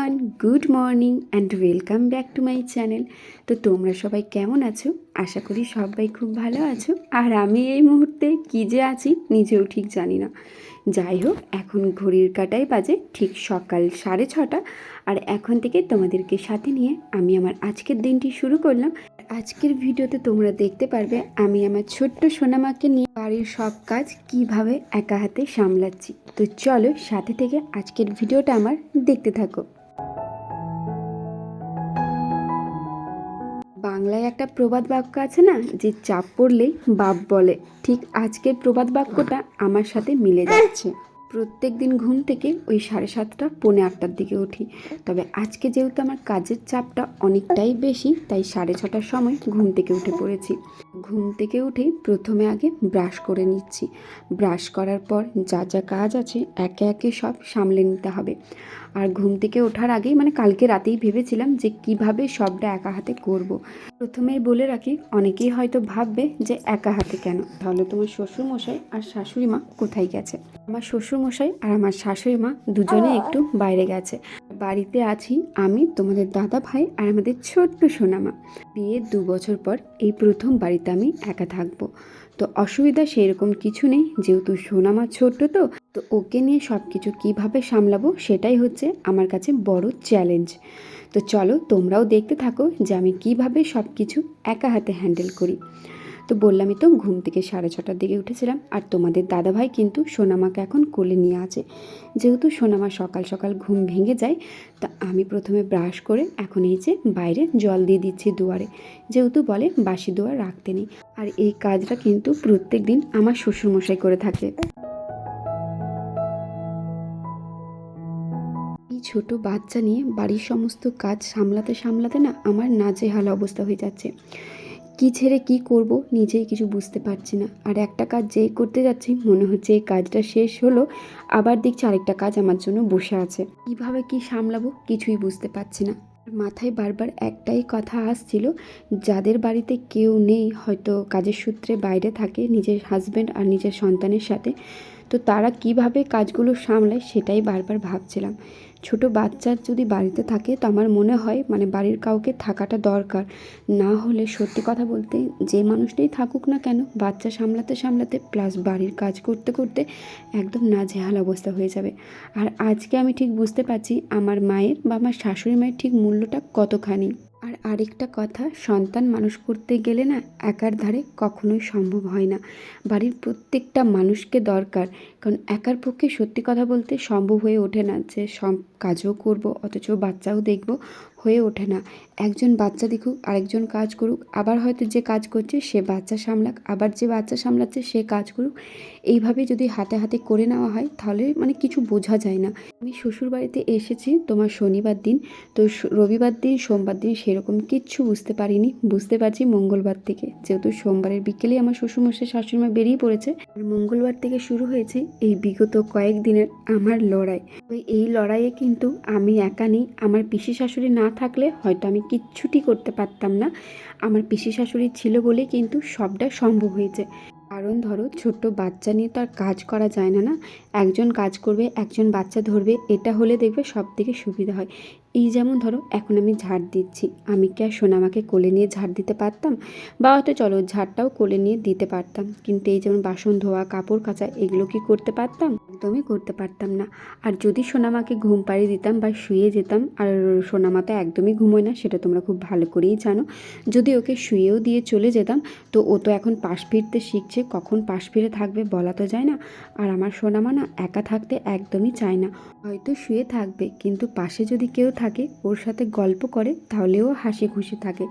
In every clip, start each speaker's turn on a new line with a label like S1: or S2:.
S1: Everyone good morning and welcome back to my channel তো তোমরা সবাই কেমন আছো? আশা করি সবাই খুব ভালো আছো। আর আমি এই মুহূর্তে কী যে আছি নিজেও ঠিক জানি না। যাই হোক, এখন ঘড়ির কাটাই বাজে ঠিক সকাল সাড়ে ছটা। আর এখন থেকে তোমাদেরকে সাথে নিয়ে আমি আমার আজকের দিনটি শুরু করলাম। আজকের ভিডিওতে তোমরা দেখতে পারবে, আমি আমার ছোট্ট সোনামাকে নিয়ে বাড়ির সব কাজ কীভাবে একা হাতে সামলাচ্ছি। তো চলো সাথে থেকে আজকের ভিডিওটা আমার দেখতে থাকো। বাংলায় একটা প্রবাদ বাক্য আছে না, যে চাপ পড়লেই বাপ বলে। ঠিক আজকের প্রবাদ বাক্যটা আমার সাথে মিলে যাচ্ছে। প্রত্যেক দিন ঘুম থেকে ওই সাড়ে সাতটা, পৌনে আটটার দিকে উঠি। তবে আজকে যেহেতু আমার কাজের চাপটা অনেকটাই বেশি, তাই সাড়ে ছটার সময় ঘুম থেকে উঠে পড়েছি। ঘুম থেকে উঠেই প্রথমে আগে ব্রাশ করে নিচ্ছি। ব্রাশ করার পর যা যা কাজ আছে একে একে সব সামলে নিতে হবে। আর ঘুম থেকে ওঠার আগেই মানে কালকে রাতেই ভেবেছিলাম যে কীভাবে সবটা একা হাতে করব। প্রথমেই বলে রাখি, অনেকেই হয়তো ভাববে যে একা হাতে কেন? তাহলে তোমার শ্বশুর মশাই আর শাশুড়ি মা কোথায় গেছে? আমার শ্বশুর মশাই আর আমার শাশুড়ি মা দুজনে একটু বাইরে গেছে। বাড়িতে আছি আমি, তোমাদের দাদা ভাই আর আমাদের ছোট্ট সোনামা। বিয়ের দু বছর পর এই প্রথম বাড়িতে আমি একা থাকব। তো অসুবিধা সেরকম কিছু নেই, যেহেতু সোনামা ছোট্ট তো তো ওকে নিয়ে সব কিছু কীভাবে সামলাবো সেটাই হচ্ছে আমার কাছে বড় চ্যালেঞ্জ। তো চলো তোমরাও দেখতে থাকো যে আমি কীভাবে সব কিছু একা হাতে হ্যান্ডেল করি। তো বললামই তো, ঘুম থেকে সাড়ে ছটার দিকে উঠেছিলাম। আর তোমাদের দাদাভাই কিন্তু সোনামাকে এখন কোলে নিয়ে আছে। যেহেতু সোনামা সকাল সকাল ঘুম ভেঙে যায়, তা আমি প্রথমে ব্রাশ করে এখন এই যে বাইরে জল দিয়ে দিচ্ছি দুয়ারে। যেহেতু বলে বাসি দুয়ার রাখতে নেই। আর এই কাজটা কিন্তু প্রত্যেক দিন আমার শ্বশুরমশাই করে থাকে। ছোট বাচ্চা নিয়ে বাড়ির সমস্ত কাজ সামলাতে সামলাতে না আমার নাজেহাল অবস্থা হয়ে যাচ্ছে। কি ছেড়ে কি করব নিজেই কিছু বুঝতে পারছি না। আর একটা কাজ যেই করতে যাচ্ছি, মনে হচ্ছে এই কাজটা শেষ হলো, আবার দেখছি আরেকটা কাজ আমার জন্য বসে আছে। কীভাবে কি সামলাবো কিছুই বুঝতে পারছি না। মাথায় বারবার একটাই কথা আসছিল, যাদের বাড়িতে কেউ নেই, হয়তো কাজের সূত্রে বাইরে থাকে নিজের হাজব্যান্ড আর নিজের সন্তানের সাথে, তো তারা কীভাবে কাজগুলো সামলায় সেটাই বারবার ভাবছিলাম। ছোট বাচ্চার যদি বাড়িতে থাকে, তো আমার মনে হয় মানে বাড়ির কাউকে থাকাটা দরকার। না হলে সত্যি কথা বলতে যে মানুষটাই থাকুক না কেন, বাচ্চা সামলাতে সামলাতে প্লাস বাড়ির কাজ করতে করতে একদম নাজেহাল অবস্থা হয়ে যাবে। আর আজকে আমি ঠিক বুঝতে পারছি আমার মায়ের বা আমার শাশুড়ি মায়ের ঠিক মূল্যটা কতখানি। আর আরেকটা কথা, সন্তান মানুষ করতে গেলে না একার ধারে কখনোই সম্ভব হয় না। বাড়ির প্রত্যেকটা মানুষকে দরকার, কারণ একার পক্ষে সত্যি কথা বলতে সম্ভব হয়ে ওঠে না যে সব কাজও করব, অথচ বাচ্চাও দেখব হয়ে ওঠে না। একজন বাচ্চা দেখুক, আরেকজন কাজ করুক, আবার হয়তো যে কাজ করছে সে বাচ্চা সামলাক, আবার যে বাচ্চা সামলাচ্ছে সে কাজ করুক। এইভাবে যদি হাতে হাতে করে নেওয়া হয়, তাহলে মানে কিছু বোঝা যায় না। আমি শ্বশুর বাড়িতে এসেছি, তোমার শনিবার দিন। তো রবিবার দিন, সোমবার দিন সেরকম কিচ্ছু বুঝতে পারিনি। বুঝতে পারছি মঙ্গলবার থেকে। যেহেতু সোমবারের বিকেলেই আমার শ্বশুরমশাই, শাশুড়িমা বেরিয়ে পড়েছে। আর মঙ্গলবার থেকে শুরু হয়েছে এই বিগত কয়েক দিনের আমার লড়াই। তো এই লড়াইয়ে কিন্তু আমি একা নেই। আমার পিসি শাশুড়ি না থাকলে হয়তো আমি কিচ্ছুটি করতে পারতাম না। আমার পিসি শাশুড়ি ছিল বলে কিন্তু সবটা সম্ভব হয়েছে। কারণ ধরো, ছোট্ট বাচ্চা নিয়ে তো আর কাজ করা যায় না না? একজন কাজ করবে, একজন বাচ্চা ধরবে, এটা হলে দেখবে সব থেকে সুবিধা হয়। এই যেমন ধরো, এখন আমি ঝাড় দিচ্ছি। আমি কি আর সোনামাকে কোলে নিয়ে ঝাড় দিতে পারতাম? বা হয়তো চলো, ঝাড়টাও কোলে নিয়ে দিতে পারতাম। কিন্তু এই যেমন বাসন ধোয়া, কাপড় কাচা, এগুলো কি করতে পারতাম? একদমই করতে পারতাম না। আর যদি সোনামাকে ঘুম পাড়িয়ে দিতাম বা শুয়ে যেতাম, আর সোনামা তো একদমই ঘুমোয় না, সেটা তোমরা খুব ভালো করেই জানো। যদি ওকে শুয়েও দিয়ে চলে যেতাম, তো ও তো এখন পাশ ফিরতে শিখছে, কখন পাশ ফিরে থাকবে বলা তো যায় না। আর আমার সোনামা না একা থাকতে একদমই চায় না। হয়তো শুয়ে থাকবে, কিন্তু পাশে যদি কেউ থাকে, ওর সাথে গল্প করে, তাহলেও হাসি খুশি থাকে।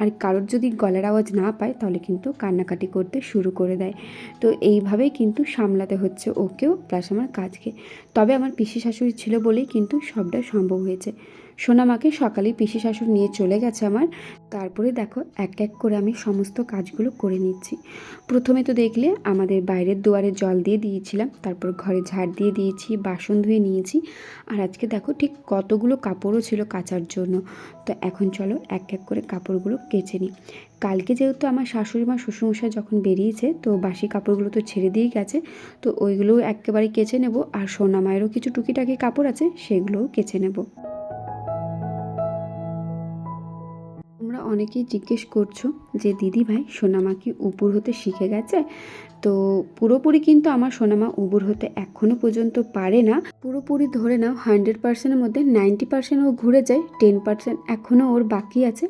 S1: আর কারোর যদি গলার আওয়াজ না পায়, তাহলে কিন্তু কান্নাকাটি করতে শুরু করে দেয়। তো এইভাবেই কিন্তু সামলাতে হচ্ছে ওকেও, প্লাস আমার কাজকে। তবে আমার পিসি শাশুড়ি ছিল বলেই কিন্তু সবটা সম্ভব হয়েছে। সোনামাকে সকালেই পিসি শাশুর নিয়ে চলে গেছে আমার। তারপরে দেখো, এক এক করে আমি সমস্ত কাজগুলো করে নিচ্ছি। প্রথমে তো দেখলে আমাদের বাইরের দুয়ারে জল দিয়ে দিয়েছিলাম, তারপর ঘরে ঝাড় দিয়ে দিয়েছি, বাসন ধুয়ে নিয়েছি। আর আজকে দেখো ঠিক কতগুলো কাপড়ও ছিল কাচার জন্য। তো এখন চলো এক এক করে কাপড়গুলো কেচে নিই। কালকে যেহেতু আমার শাশুড়ি মা, শ্বশুরমশাই যখন বেরিয়েছে, তো বাসি কাপড়গুলো তো ছেড়ে দিয়ে গেছে, তো ওইগুলোও একেবারে কেচে নেব। আর সোনা মায়েরও কিছু টুকিটাকি কাপড় আছে, সেগুলোও কেচে নেব। অনেকেই জিজ্ঞেস করছ যে দিদি ভাই সোনামা কি উপর হতে শিখে গেছে? তো পুরোপুরি কিন্তু আমার সোনামা উবুর হতে এখনও পর্যন্ত পারে না। পুরোপুরি ধরে নাও, হান্ড্রেড পার্সেন্টের মধ্যে নাইনটি পার্সেন্ট ও ঘুরে যায়, টেন পার্সেন্ট এখনও ওর বাকি আছে।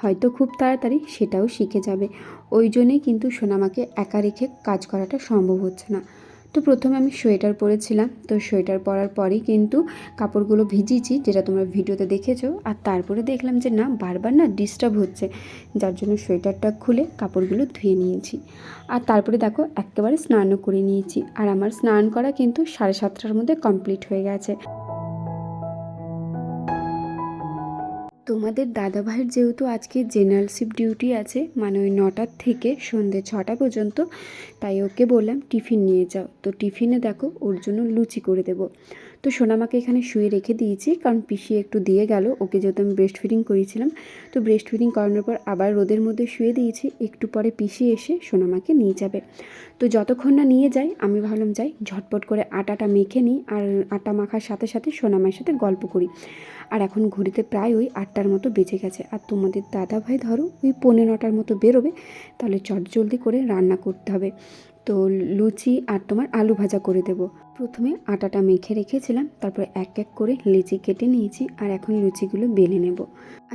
S1: হয়তো খুব তাড়াতাড়ি সেটাও শিখে যাবে। ওই জন্যেই কিন্তু সোনামাকে একা রেখে কাজ করাটা সম্ভব হচ্ছে না। তো প্রথমে আমি সোয়েটার পরেছিলাম। তো সোয়েটার পরার পরেই কিন্তু কাপড়গুলো ভিজিয়েছি, যেটা তোমরা ভিডিওতে দেখেছ। আর তারপরে দেখলাম যে না, বারবার না ডিস্টার্ব হচ্ছে। যার জন্য সোয়েটারটা খুলে কাপড়গুলো ধুয়ে নিয়েছি। আর তারপরে দেখো, একেবারে স্নানও করে নিয়েছি। আর আমার স্নান করা কিন্তু সাড়ে সাতটার মধ্যে কমপ্লিট হয়ে গেছে। তোমাদের দাদাভাইয়ের যেহেতু আজকে জেনারেলশিপ ডিউটি আছে মানে ওই নটার থেকে সন্ধে ছটা পর্যন্ত, তাই ওকে বললাম টিফিন নিয়ে যাও। তো টিফিনে দেখো ওর জন্য লুচি করে দেবো। তো সোনামাকে এখানে শুয়ে রেখে দিয়েছি, কারণ পিসি একটু দিয়ে গেল, ওকে যেহেতু আমি ব্রেস্ট ফিডিং করিয়েছিলাম, তো ব্রেস্ট ফিডিং করানোর পর আবার রোদের মধ্যে শুয়ে দিয়েছি, একটু পরে পিসি এসে সোনামাকে নিয়ে যাবে। তো যতক্ষণ না নিয়ে যাই, আমি ভাবলাম যাই, ঝটপট করে আটাটা মেখে নিই, আর আটা মাখার সাথে সাথে সোনামার সাথে গল্প করি। আর এখন ঘড়িতে প্রায় ওই আটটার মতো বেঁচে গেছে, আর তোমাদের দাদা ভাই ধরো ওই পৌনে নটার মতো বেরোবে, তাহলে চট জলদি করে রান্না করতে হবে। তো লুচি আর তোমার আলু ভাজা করে দেব। প্রথমে আটাটা মেখে রেখেছিলাম, তারপরে এক এক করে লিচি কেটে নিয়েছি আর এখন লুচিগুলো বেলে নেব।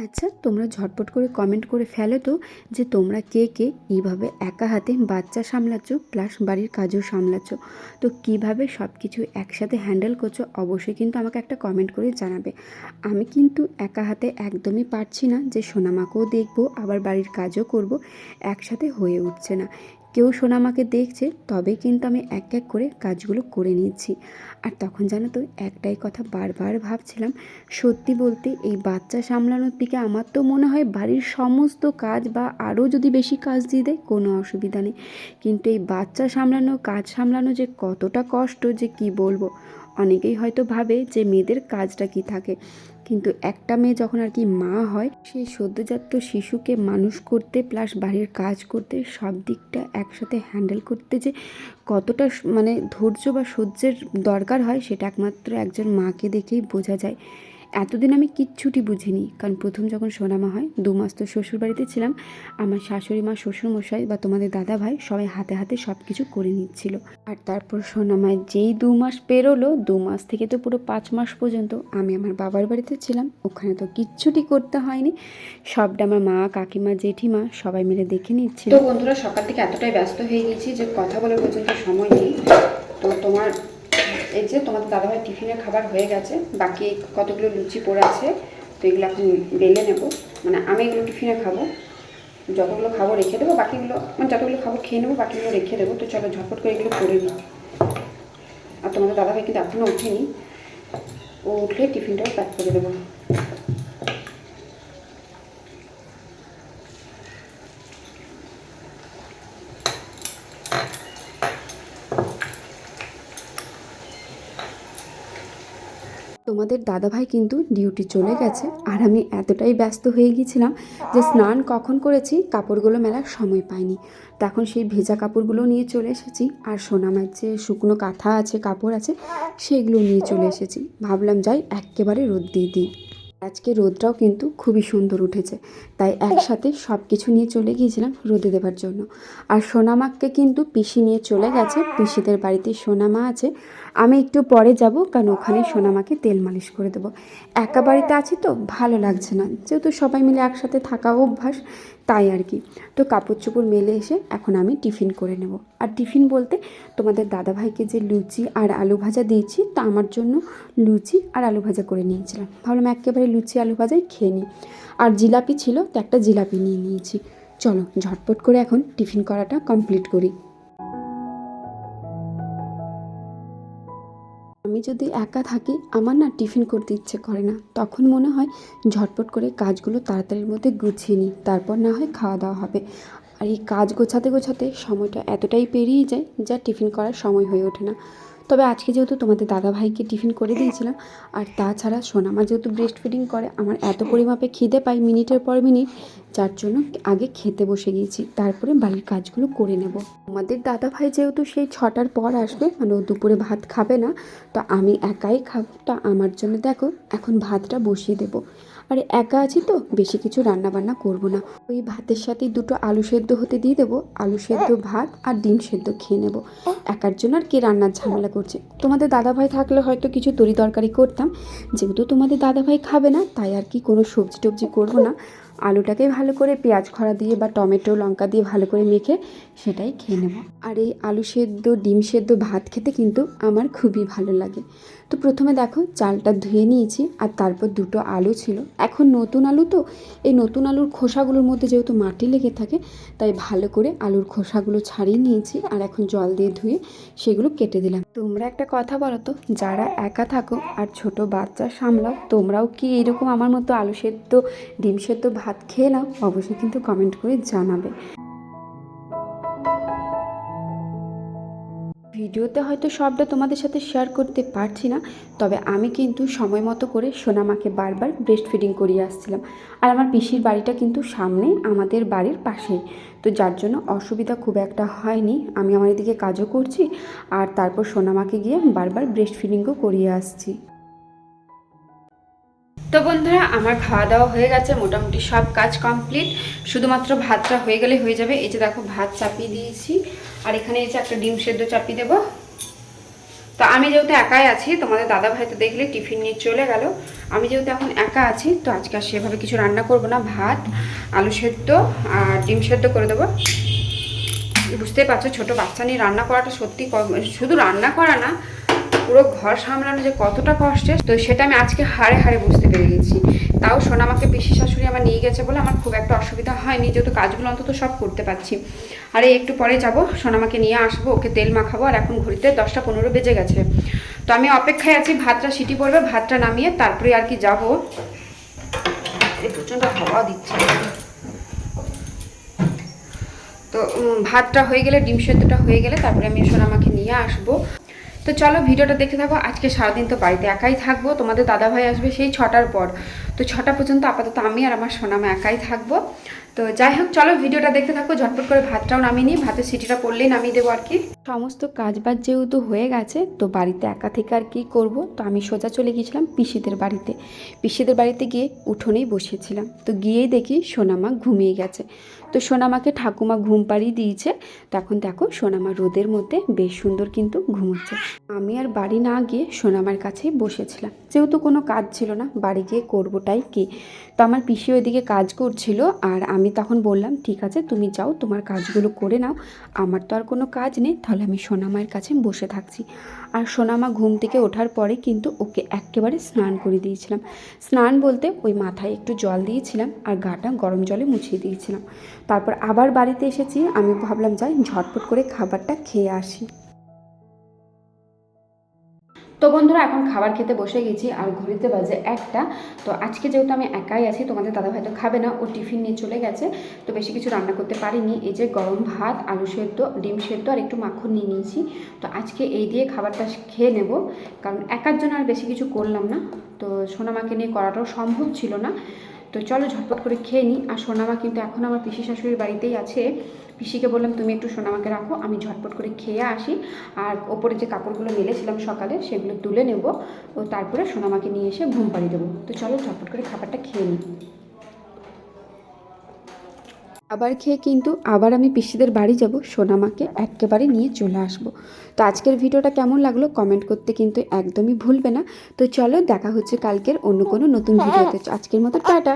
S1: আচ্ছা তোমরা ঝটপট করে কমেন্ট করে ফেলো তো যে তোমরা কে কে এইভাবে একা হাতে বাচ্চা সামলাচ্ছ প্লাস বাড়ির কাজও সামলাচ্ছ। তো কীভাবে সব কিছু একসাথে হ্যান্ডেল করছ অবশ্যই কিন্তু আমাকে একটা কমেন্ট করে জানাবে। আমি কিন্তু একা হাতে একদমই পারছি না যে সোনামাকেও দেখব, আবার বাড়ির কাজও করব, একসাথে হয়ে উঠছে না। কেউ সোনামাকে দেখছে, তবে কিন্তু আমি এক এক করে কাজগুলো করে নিচ্ছি। আর তখন জানো তো, একটাই কথা বারবার ভাবছিলাম, সত্যি বলতে এই বাচ্চা সামলানোর দিকে আমার তো মনে হয় বাড়ির সমস্ত কাজ বা আরও যদি বেশি কাজ দিয়ে দেয়, কোনো অসুবিধা নেই। কিন্তু এই বাচ্চা সামলানো, কাজ সামলানো যে কতটা কষ্ট, যে কি বলব? অনেকেই হয়তো ভাবে যে মেয়েদের কাজটা কি থাকে। কিন্তু একটা মেয়ে যখন আর কি মা হয়, সেই সদ্যজাত শিশুকে মানুষ করতে প্লাস বাড়ির কাজ করতে সব দিকটা একসাথে হ্যান্ডেল করতে যে কতটা মানে ধৈর্য বা সহ্যের দরকার হয়, সেটা একমাত্র একজন মাকে দেখেই বোঝা যায়। এতদিন আমি কিচ্ছুটি বুঝিনি। কারণ প্রথম যখন সোনামা হয়, দু মাস তো শ্বশুর বাড়িতে ছিলাম, আমার শাশুড়ি মা শ্বশুর মশাই বা তোমাদের দাদা ভাই সবাই হাতে হাতে সব কিছু করে নিচ্ছিল। আর তারপর সোনামায় যেই দু মাস পেরোলো, দু মাস থেকে তো পুরো পাঁচ মাস পর্যন্ত আমি আমার বাবার বাড়িতে ছিলাম। ওখানে তো কিচ্ছুটি করতে হয়নি। সবটা আমার মা, কাকিমা, জেঠিমা সবাই মিলে দেখে নিচ্ছিল। তো বন্ধুরা, সকাল থেকে এতটাই ব্যস্ত হয়ে গেছি যে কথা বলার পর্যন্ত সময় নেই। তো তোমার এই যে তোমাদের দাদাভাই টিফিনের খাবার হয়ে গেছে, বাকি কতগুলো লুচি পড়ে আছে, তো এগুলো এখন বেলে নেব। মানে আমি এগুলো টিফিনে খাব। যতগুলো খাব রেখে দেবো, বাকিগুলো মানে যতগুলো খাব খেয়ে নেব, বাকিগুলো রেখে দেবো। তো চলো ঝটপট করে এগুলো করে নিই। আর তোমাদের দাদাভাই কিন্তু এখনও ওঠেনি। ও উঠলে টিফিনটাও প্যাক করে দেবো। তোমাদের দাদাভাই কিন্তু ডিউটি চলে গেছে। আর আমি এতটাই ব্যস্ত হয়ে গিয়েছিলাম যে স্নান কখন করেছি, কাপড়গুলো মেলার সময় পাইনি। তখন সেই ভেজা কাপড়গুলো নিয়ে চলে এসেছি। আর সোনামার যে শুকনো কাঁথা আছে, কাপড় আছে, সেগুলো নিয়ে চলে এসেছি। ভাবলাম যাই একেবারে রোদ দিয়ে দিই। আজকে রোদটাও কিন্তু খুবই সুন্দর উঠেছে। তাই একসাথে সব কিছু নিয়ে চলে গিয়েছিলাম রোদে দেবার জন্য। আর সোনামাকে কিন্তু পিসি নিয়ে চলে গেছে। পিসিদের বাড়িতে সোনামা আছে। আমি একটু পরে যাব, কারণ ওখানে সোনামাকে তেল মালিশ করে দেবো। একা বাড়িতে আছি তো, ভালো লাগছে না। যেহেতু সবাই মিলে একসাথে থাকা অভ্যাস তাই আর কি। তো কাপড় চোপড় মেলে এসে এখন আমি টিফিন করে নেব। আর টিফিন বলতে তোমাদের দাদাভাইকে যে লুচি আর আলু ভাজা দিয়েছি, তা আমার জন্য লুচি আর আলু ভাজা করে নিয়েছিলাম। ভাবলাম একেবারে লুচি আলু ভাজাই খেয়ে নিই। আর জিলাপি ছিল, তো একটা জিলাপি নিয়ে নিয়েছি। চলো ঝটপট করে এখন টিফিন করাটা কমপ্লিট করি। আমি যদি একা থাকি, আমার না টিফিন করতে ইচ্ছে করে না। তখন মনে হয়, ঝটপট করে কাজগুলো তাড়াতাড়ির মধ্যে গুছিয়ে নিই। তারপর না হয় খাওয়া দাওয়া হবে। আর এই কাজ গোছাতে গোছাতে সময়টা এতটাই পেরিয়ে যায়, যা টিফিন করার সময় হয়ে ওঠে না। তবে আজকে যেহেতু তোমাদের দাদা ভাইকে টিফিন করে দিয়েছিলাম, আর তাছাড়া সোনামা যেহেতু ব্রেস্ট ফিডিং করে, আমার এত পরিমাপে খিদে পাই মিনিটের পর মিনিট, যার জন্য আগে খেতে বসে গিয়েছি, তারপরে বাড়ির কাজগুলো করে নেব। আমাদের দাদা ভাই যেহেতু সেই ছটার পর আসবে মানে ও দুপুরে ভাত খাবে না, তো আমি একাই খাব, তো আমার জন্য দেখো, এখন ভাতটা বসিয়ে দেবো। আর একা আছি তো বেশি কিছু রান্না বান্না করব না। ওই ভাতের সাথে দুটো আলু সেদ্ধ হতে দিয়ে দেবো আলু সেদ্ধ ভাত আর ডিম সেদ্ধ খেয়ে নেব। একার জন্য আর কে রান্নার ঝামেলা করছে? তোমাদের দাদাভাই থাকলে হয়তো কিছু তরি তরকারি করতাম যেহেতু তোমাদের দাদাভাই খাবে না তাই আর কি কোনো সবজি টবজি করব না। আলুটাকে ভালো করে পেঁয়াজ খড়া দিয়ে বা টমেটো লঙ্কা দিয়ে ভালো করে মেখে সেটাই খেয়ে নেব। আর এই আলু সেদ্ধ ডিম সেদ্ধ ভাত খেতে কিন্তু আমার খুবই ভালো লাগে। তো প্রথমে দেখো চালটা ধুয়ে নিয়েছি আর তারপর দুটো আলু ছিল। এখন নতুন আলু তো, এই নতুন আলুর খোসাগুলোর মধ্যে যেহেতু মাটি লেগে থাকে, তাই ভালো করে আলুর খোসাগুলো ছাড়িয়ে নিয়েছি আর এখন জল দিয়ে ধুয়ে সেগুলো কেটে দিলাম। তোমরা একটা কথা বলো তো, যারা একা থাকো আর ছোট বাচ্চা সামলাও, তোমরাও কি এরকম আমার মতো আলু সেদ্ধ, ডিম সেদ্ধ ভাত খেয়ে নাও? অবশ্যই কিন্তু কমেন্ট করে জানাবে। ভিডিওতে হয়তো সবটা তোমাদের সাথে শেয়ার করতে পারছি না, তবে আমি কিন্তু সময় মতো করে সোনামাকে বারবার ব্রেস্ট ফিডিং করিয়ে আসছিলাম। আর আমার পিসির বাড়িটা কিন্তু সামনে আমাদের বাড়ির পাশেই। তো যার জন্য অসুবিধা খুব একটা হয়নি, আমি আমার এদিকে কাজও করছি, আর তারপর সোনামাকে গিয়ে বারবার ব্রেস্ট ফিডিংও করিয়ে আসছি। তো বন্ধুরা, আমার খাওয়া দাওয়া হয়ে গেছে, মোটামুটি সব কাজ কমপ্লিট শুধুমাত্র ভাতটা হয়ে গেলে হয়ে যাবে। এই যে দেখো, ভাত চাপিয়ে দিয়েছি। আর এখানে এই যে একটা ডিম সেদ্ধ চাপিয়ে দেবো। তো আমি যেহেতু একাই আছি, তোমাদের দাদা ভাই তো দেখলে টিফিন নিয়ে চলে গেল। আমি যেহেতু এখন একা আছি, তো আজকে আর সেভাবে কিছু রান্না করব না। ভাত, আলু সেদ্ধ আর ডিম সেদ্ধ করে দেবো। বুঝতেই পারছ, ছোটো বাচ্চা নিয়ে রান্না করাটা সত্যি শুধু রান্না করা না পুরো ঘর সামলানো যে কতটা কষ্টের, তো সেটা আমি আজকে হাড়ে হাড়ে বুঝতে পেরে গেছি। তাও সোনা আমাকে পিসি শাশুড়ি আমার নিয়ে গেছে বলে আমার খুব একটা অসুবিধা হয়নি, যেহেতু কাজগুলো অন্তত সব করতে পারছি। আর একটু পরে যাব সোনামাকে নিয়ে আসব, ওকে তেল মাখাবো, আর এখন ঘড়িতে দশটা পনেরো বেজে গেছে। তো আমি অপেক্ষায় আছি, ভাতটা সিটি পড়বে, ভাতটা নামিয়ে তারপরে আর কি যাব। প্রচণ্ড হাওয়া দিচ্ছে। তো ভাতটা হয়ে গেলে, ডিম সেদ্ধটা হয়ে গেলে তারপরে আমি সোনামাকে নিয়ে আসব। তো চলো ভিডিওটা দেখে থাকো। আজকে সারাদিন তো বাড়িতে একাই থাকব। তোমাদের দাদাভাই আসবে সেই ছটার পর। তো ছটা পর্যন্ত আপাতত আমি আর আমার সোনামা একাই থাকব। তো যাই হোক, চলো ভিডিওটা দেখতে থাকো, ঝটপট করে ভাতটাও নামিয়ে নিই, ভাতের সিটিটা পড়লেই নামিয়ে দেবো আর কি। সমস্ত কাজবাজ যেহেতু হয়ে গেছে, তো বাড়িতে একা থেকে আর কি করব? তো আমি সোজা চলে গিয়েছিলাম পিসিদের বাড়িতে। পিসিদের বাড়িতে গিয়ে উঠোনেই বসেছিলাম। তো গিয়েই দেখি সোনামা ঘুমিয়ে গেছে। তো সোনামাকে ঠাকুমা ঘুম পাড়িয়ে দিয়েছে। তখন দেখো সোনামা রোদের মধ্যে বেশ সুন্দর কিন্তু ঘুমোচ্ছে। আমি আর বাড়ি না গিয়ে সোনামার কাছেই বসেছিলাম। যেহেতু কোনো কাজ ছিল না, বাড়ি গিয়ে করবোটাই কি? তো আমার পিসি ওইদিকে কাজ করছিল, আর আমি তখন বললাম, ঠিক আছে, তুমি যাও, তোমার কাজগুলো করে নাও। আমার তো আর কোনো কাজ নেই, তাহলে আমি সোনামায়ের কাছে বসে থাকছি। আর সোনামা ঘুম থেকে ওঠার পরে কিন্তু ওকে একেবারে স্নান করে দিয়েছিলাম। স্নান বলতে ওই মাথায় একটু জল দিয়েছিলাম আর গাটা গরম জলে মুছিয়ে দিয়েছিলাম। তারপর আবার বাড়িতে এসেছি, আমি ভাবলাম, যাই, ঝটপট করে খাবারটা খেয়ে আসি। তো বন্ধুরা, এখন খাবার খেতে বসে গেছি আর ঘড়িতে বাজে একটা। তো আজকে যেহেতু আমি একাই আছি, তোমাদের দাদা ভাই তো খাবে না, ও টিফিন নিয়ে চলে গেছে। তো বেশি কিছু রান্না করতে পারিনি। এই যে গরম ভাত, আলু সেদ্ধ, ডিম সেদ্ধ আর একটু মাখন নিয়ে নিয়েছি। তো আজকে এই দিয়ে খাবারটা খেয়ে নেব, কারণ একার জন্য আর বেশি কিছু করলাম না। তো সোনামাকে নিয়ে করাটাও সম্ভব ছিল না। তো চলো ঝটপট করে খেয়ে নিই। আর সোনামা কিন্তু এখন আমার পিসি শাশুড়ির বাড়িতেই আছে। পিসিকে বললাম তুমি একটু সোনামাকে রাখো আমি ঝটপট করে খেয়ে আসি। আর ওপরে যে কাপড়গুলো মেলেছিলাম সকালে সেগুলো তুলে নেব। ও তারপরে সোনামাকে নিয়ে এসে ঘুম পাড়িয়ে দেবো। তো চলো ঝটপট করে খাবারটা খেয়ে নিই। আবার খেয়ে কিন্তু আবার আমি পিসিদের বাড়ি যাব সোনামাকে একেবারে নিয়ে চলে আসব। তো আজকের ভিডিওটা কেমন লাগল কমেন্ট করতে কিন্তু একদমই ভুলবে না। তো চলো দেখা হচ্ছে কালকের অন্য কোনো নতুন ভিডিওতে। আজকের মতো টাটা।